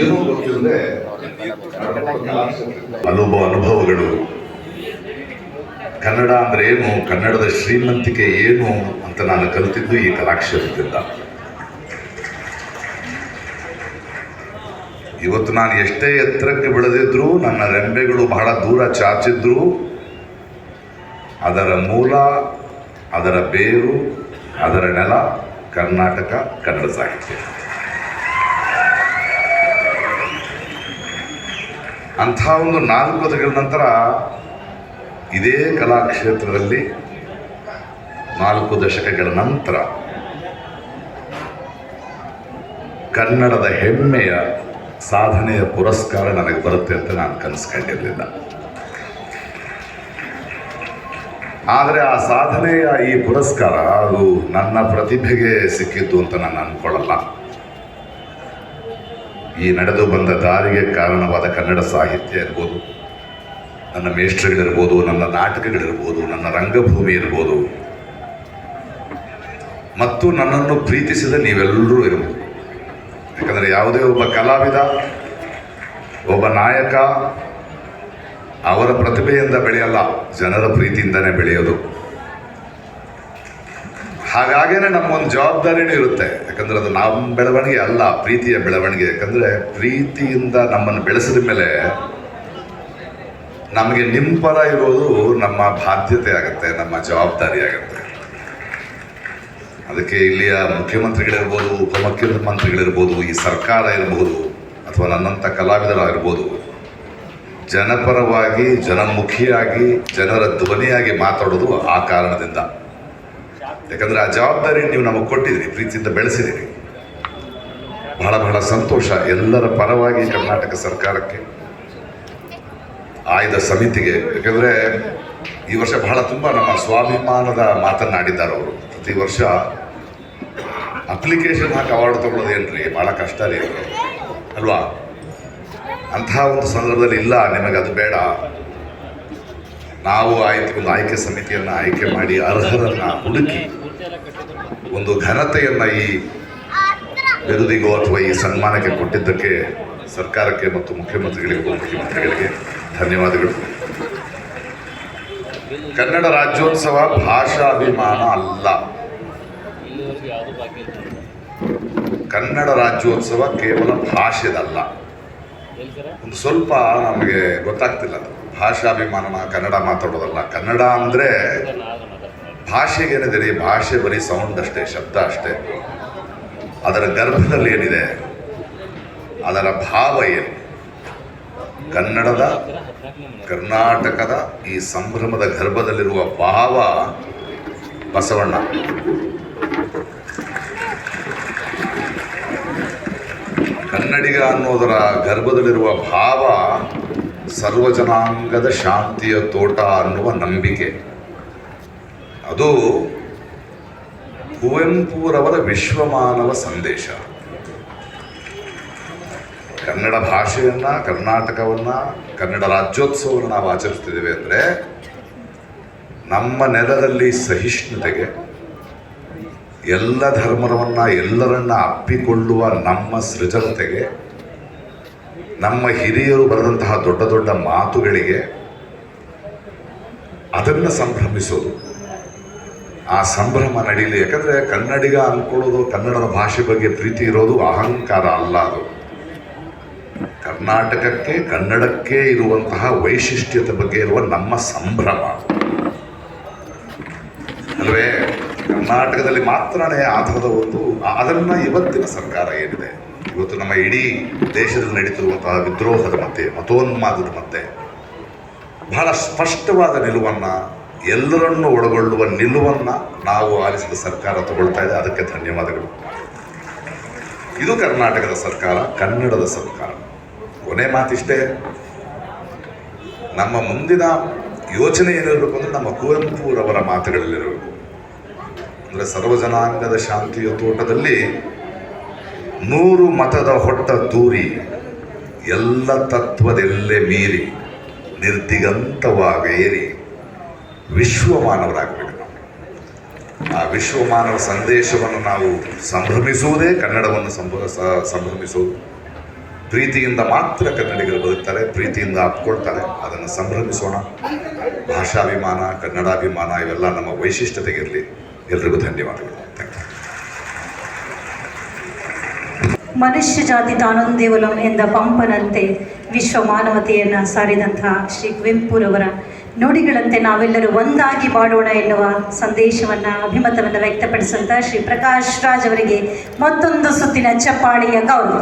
ಏನೂ ಗೊತ್ತಿಲ್ಲದೆ ಅನುಭವ ಅನುಭವಗಳು. ಕನ್ನಡ ಅಂದ್ರೆ ಏನು? ಕನ್ನಡದ ಶ್ರೀಮಂತಿಕೆ ಏನು ಅಂತ ನಾನು ಕಲಿತಿದ್ದು ಈ ಕಲಾಕ್ಷೇತ್ರದಿಂದ. ಇವತ್ತು ನಾನು ಎಷ್ಟೇ ಎತ್ತರಕ್ಕೆ ಬೆಳೆದಿದ್ರು, ನನ್ನ ರೆಂಬೆಗಳು ಬಹಳ ದೂರ ಚಾಚಿದ್ರು. ಅದರ ಮೂಲ, ಅದರ ಬೇರು, ಅದರ ನೆಲ ಕರ್ನಾಟಕ ಕನ್ನಡ ಸಾಹಿತ್ಯ. ಅಂಥ ಒಂದು ನಾಲ್ಕು ದಶಕಗಳ ನಂತರ ಇದೇ ಕಲಾಕ್ಷೇತ್ರದಲ್ಲಿ ನಾಲ್ಕು ದಶಕಗಳ ನಂತರ ಕನ್ನಡದ ಹೆಮ್ಮೆಯ ಸಾಧನೆಯ ಪುರಸ್ಕಾರ ನನಗೆ ಬರುತ್ತೆ ಅಂತ ನಾನು ಕನಸ್ಕೊಂಡಿರಲಿಲ್ಲ. ಆದರೆ ಆ ಸಾಧನೆಯ ಈ ಪುರಸ್ಕಾರ ಅದು ನನ್ನ ಪ್ರತಿಭೆಗೆ ಸಿಕ್ಕಿದ್ದು ಅಂತ ನಾನು ಅಂದ್ಕೊಳ್ಳಲ್ಲ. ಈ ನಡೆದು ಬಂದ ದಾರಿಗೆ ಕಾರಣವಾದ ಕನ್ನಡ ಸಾಹಿತ್ಯ ಇರ್ಬೋದು, ನನ್ನ ಮೇಷ್ಟ್ರಗಳಿರ್ಬೋದು, ನನ್ನ ನಾಟಕಗಳಿರ್ಬೋದು, ನನ್ನ ರಂಗಭೂಮಿ ಇರ್ಬೋದು, ಮತ್ತು ನನ್ನನ್ನು ಪ್ರೀತಿಸಿದ ನೀವೆಲ್ಲರೂ ಇರ್ಬೋದು. ಯಾಕಂದರೆ ಯಾವುದೇ ಒಬ್ಬ ಕಲಾವಿದ, ಒಬ್ಬ ನಾಯಕ, ಅವರ ಪ್ರತಿಭೆಯಿಂದ ಬೆಳೆಯಲ್ಲ, ಜನರ ಪ್ರೀತಿಯಿಂದನೇ ಬೆಳೆಯೋದು. ಹಾಗಾಗೇನೆ ನಮ್ಮೊಂದು ಜವಾಬ್ದಾರಿನೂ ಇರುತ್ತೆ. ಯಾಕಂದ್ರೆ ಅದು ನಮ್ಮ ಬೆಳವಣಿಗೆ ಅಲ್ಲ, ಪ್ರೀತಿಯ ಬೆಳವಣಿಗೆ. ಯಾಕಂದ್ರೆ ಪ್ರೀತಿಯಿಂದ ನಮ್ಮನ್ನು ಬೆಳೆಸಿದ ಮೇಲೆ ನಮಗೆ ನಿಮ್ಮ ಪರ ಇರೋದು ನಮ್ಮ ಬಾಧ್ಯತೆ ಆಗುತ್ತೆ, ನಮ್ಮ ಜವಾಬ್ದಾರಿ ಆಗುತ್ತೆ. ಅದಕ್ಕೆ ಇಲ್ಲಿಯ ಮುಖ್ಯಮಂತ್ರಿಗಳಿರ್ಬೋದು, ಉಪಮುಖ್ಯಮಂತ್ರಿಗಳಿರ್ಬೋದು, ಈ ಸರ್ಕಾರ ಇರಬಹುದು ಅಥವಾ ನನ್ನಂಥ ಕಲಾವಿದರಾಗಿರ್ಬೋದು, ಜನಪರವಾಗಿ, ಜನಮುಖಿಯಾಗಿ, ಜನರ ಧ್ವನಿಯಾಗಿ ಮಾತಾಡೋದು ಆ ಕಾರಣದಿಂದ. ಯಾಕಂದ್ರೆ ಆ ಜವಾಬ್ದಾರಿ ನೀವು ನಮಗೆ ಕೊಟ್ಟಿದ್ದೀರಿ, ಪ್ರೀತಿಯಿಂದ ಬೆಳೆಸಿದ್ದೀರಿ. ಬಹಳ ಬಹಳ ಸಂತೋಷ ಎಲ್ಲರ ಪರವಾಗಿ ಕರ್ನಾಟಕ ಸರ್ಕಾರಕ್ಕೆ, ಆಯ್ದ ಸಮಿತಿಗೆ. ಯಾಕಂದರೆ ಈ ವರ್ಷ ಬಹಳ ತುಂಬ ನಮ್ಮ ಸ್ವಾಭಿಮಾನದ ಮಾತನ್ನಾಡಿದ್ದಾರೆ ಅವರು. ಪ್ರತಿ ವರ್ಷ ಅಪ್ಲಿಕೇಶನ್ ಹಾಕಿ ಅವಾರ್ಡ್ ತಗೊಳ್ಳೋದೇನ್ರಿ ಭಾಳ ಕಷ್ಟ ರೀ ಅಲ್ವಾ? ಅಂತಹ ಒಂದು ಸಂದರ್ಭದಲ್ಲಿ ಇಲ್ಲ, ನಿಮಗೆ ಅದು ಬೇಡ. ನಾವು ಆಯ್ತು, ಒಂದು ಆಯ್ಕೆ ಸಮಿತಿಯನ್ನು ಆಯ್ಕೆ ಮಾಡಿ ಅರ್ಹರನ್ನ ಹುಡುಕಿ ಒಂದು ಘನತೆಯನ್ನು ಈ ಬಿರುದಿಗೋ ಅಥವಾ ಈ ಸನ್ಮಾನಕ್ಕೆ ಕೊಟ್ಟಿದ್ದಕ್ಕೆ ಸರ್ಕಾರಕ್ಕೆ ಮತ್ತು ಮುಖ್ಯಮಂತ್ರಿಗಳಿಗೆ ಉಪಮುಖ್ಯಮಂತ್ರಿಗಳಿಗೆ ಧನ್ಯವಾದಗಳು. ಕನ್ನಡ ರಾಜ್ಯೋತ್ಸವ ಭಾಷಾಭಿಮಾನ ಅಲ್ಲ. ಕನ್ನಡ ರಾಜ್ಯೋತ್ಸವ ಕೇವಲ ಭಾಷೆದಲ್ಲ. ಒಂದು ಸ್ವಲ್ಪ ನಮಗೆ ಗೊತ್ತಾಗ್ತಿಲ್ಲ ಭಾಷಾಭಿಮಾನ ಕನ್ನಡ ಮಾತಾಡೋದಲ್ಲ. ಕನ್ನಡ ಅಂದರೆ ಭಾಷೆಗೇನಿದೆ ಭಾಷೆ ಬರೀ ಸೌಂಡ್ ಅಷ್ಟೇ ಶಬ್ದ ಅಷ್ಟೇ. ಅದರ ಗರ್ಭದಲ್ಲಿ ಏನಿದೆ? ಅದರ ಭಾವ ಏನು? ಕನ್ನಡದ ಕರ್ನಾಟಕದ ಈ ಸಂಭ್ರಮದ ಗರ್ಭದಲ್ಲಿರುವ ಭಾವ ಬಸವಣ್ಣ. ಕನ್ನಡಿಗ ಅನ್ನೋದರ ಗರ್ಭದಲ್ಲಿರುವ ಭಾವ ಸರ್ವಜನಾಂಗದ ಶಾಂತಿಯ ತೋಟ ಅನ್ನುವ ನಂಬಿಕೆ. ಅದು ಕುವೆಂಪುರವರ ವಿಶ್ವಮಾನವ ಸಂದೇಶ. ಕನ್ನಡ ಭಾಷೆಯನ್ನು, ಕರ್ನಾಟಕವನ್ನ, ಕನ್ನಡ ರಾಜ್ಯೋತ್ಸವವನ್ನು ನಾವು ಆಚರಿಸ್ತಿದ್ದೇವೆ ಅಂದರೆ ನಮ್ಮ ನೆಲದಲ್ಲಿ ಸಹಿಷ್ಣುತೆಗೆ ಎಲ್ಲ ಧರ್ಮವನ್ನು ಎಲ್ಲರನ್ನ ಅಪ್ಪಿಕೊಳ್ಳುವ ನಮ್ಮ ಸೃಜನತೆಗೆ, ನಮ್ಮ ಹಿರಿಯರು ಬರೆದಂತಹ ದೊಡ್ಡ ದೊಡ್ಡ ಮಾತುಗಳಿಗೆ ಅದನ್ನು ಸಂಭ್ರಮಿಸೋದು. ಆ ಸಂಭ್ರಮ ನಡೀಲಿ. ಯಾಕಂದರೆ ಕನ್ನಡಿಗ ಅಂದ್ಕೊಳ್ಳೋದು ಕನ್ನಡದ ಭಾಷೆ ಬಗ್ಗೆ ಪ್ರೀತಿ ಇರೋದು ಅಹಂಕಾರ ಅಲ್ಲ ಅದು. ಕರ್ನಾಟಕಕ್ಕೆ, ಕನ್ನಡಕ್ಕೆ ಇರುವಂತಹ ವೈಶಿಷ್ಟ್ಯತೆ ಬಗ್ಗೆ ಇರುವ ನಮ್ಮ ಸಂಭ್ರಮ. ಅಲ್ವೇ? ಕರ್ನಾಟಕದಲ್ಲಿ ಮಾತ್ರನೇ ಆ ಒಂದು ಅದನ್ನು ಇವತ್ತಿನ ಸರ್ಕಾರ ಏನಿದೆ? ಇವತ್ತು ನಮ್ಮ ಇಡೀ ದೇಶದಲ್ಲಿ ನಡೀತಿರುವಂತಹ ವಿದ್ರೋಹದ ಮತ್ತೆ, ಮತೋನ್ಮಾದದ ಮತ್ತೆ ಬಹಳ ಸ್ಪಷ್ಟವಾದ ನಿಲುವನ್ನು, ಎಲ್ಲರನ್ನೂ ಒಳಗೊಳ್ಳುವ ನಿಲುವನ್ನು ನಾವು ಆಲಿಸಿದ ಸರ್ಕಾರ ತಗೊಳ್ತಾ ಇದೆ. ಅದಕ್ಕೆ ಧನ್ಯವಾದಗಳು. ಇದು ಕರ್ನಾಟಕದ ಸರ್ಕಾರ, ಕನ್ನಡದ ಸರ್ಕಾರ. ಕೊನೆ ಮಾತಿಷ್ಟೇ. ನಮ್ಮ ಮುಂದಿನ ಯೋಚನೆ ಏನಿರಬೇಕು ಅಂದರೆ ನಮ್ಮ ಕುವೆಂಪುರವರ ಮಾತುಗಳಲ್ಲಿರಬೇಕು. ಅಂದರೆ ಸರ್ವಜನಾಂಗದ ಶಾಂತಿಯ ತೋಟದಲ್ಲಿ ನೂರು ಮತದ ಹೊಟ್ಟ ತೂರಿ, ಎಲ್ಲ ತತ್ವದೆಲ್ಲೇ ಮೀರಿ, ನಿರ್ದಿಗಂತವಾಗೇರಿ. ವಿಶ್ವಮಾನವರಾಗಬೇಕು ನಾವು. ಆ ವಿಶ್ವಮಾನವ ಸಂದೇಶವನ್ನು ನಾವು ಸಂಭ್ರಮಿಸುವುದೇ, ಕನ್ನಡವನ್ನು ಸಂಭ್ರ ಸಂಭ್ರಮಿಸುವುದು. ಪ್ರೀತಿಯಿಂದ ಮಾತ್ರ ಕನ್ನಡಿಗರು ಬದುಕ್ತಾರೆ, ಪ್ರೀತಿಯಿಂದ ಅಪ್ಕೊಳ್ತಾರೆ ಅದನ್ನು ಸಂಭ್ರಮಿಸೋಣ. ಭಾಷಾಭಿಮಾನ, ಕನ್ನಡಾಭಿಮಾನ ಇವೆಲ್ಲ ನಮ್ಮ ವೈಶಿಷ್ಟ್ಯತೆಗಿರಲಿ ಎಲ್ರಿಗೂ ಧನ್ಯವಾದಗಳು. ಮನುಷ್ಯ ಜಾತಿ ತಾನೊಂದೇವಲಂ ಎಂದ ಪಂಪನಂತೆ ವಿಶ್ವ ಮಾನವತೆಯನ್ನು ಸಾರಿದಂತಹ ಶ್ರೀ ಕುವೆಂಪುರವರ ನುಡಿಗಳಂತೆ ನಾವೆಲ್ಲರೂ ಒಂದಾಗಿ ಬಾಡೋಣ ಎನ್ನುವ ಸಂದೇಶವನ್ನು, ಅಭಿಮತವನ್ನು ವ್ಯಕ್ತಪಡಿಸಿದಂಥ ಶ್ರೀ ಪ್ರಕಾಶ್ ರಾಜ್ ಅವರಿಗೆ ಮತ್ತೊಂದು ಸುತ್ತಿನ ಚಪ್ಪಾಳೆಯ ಗೌರವ.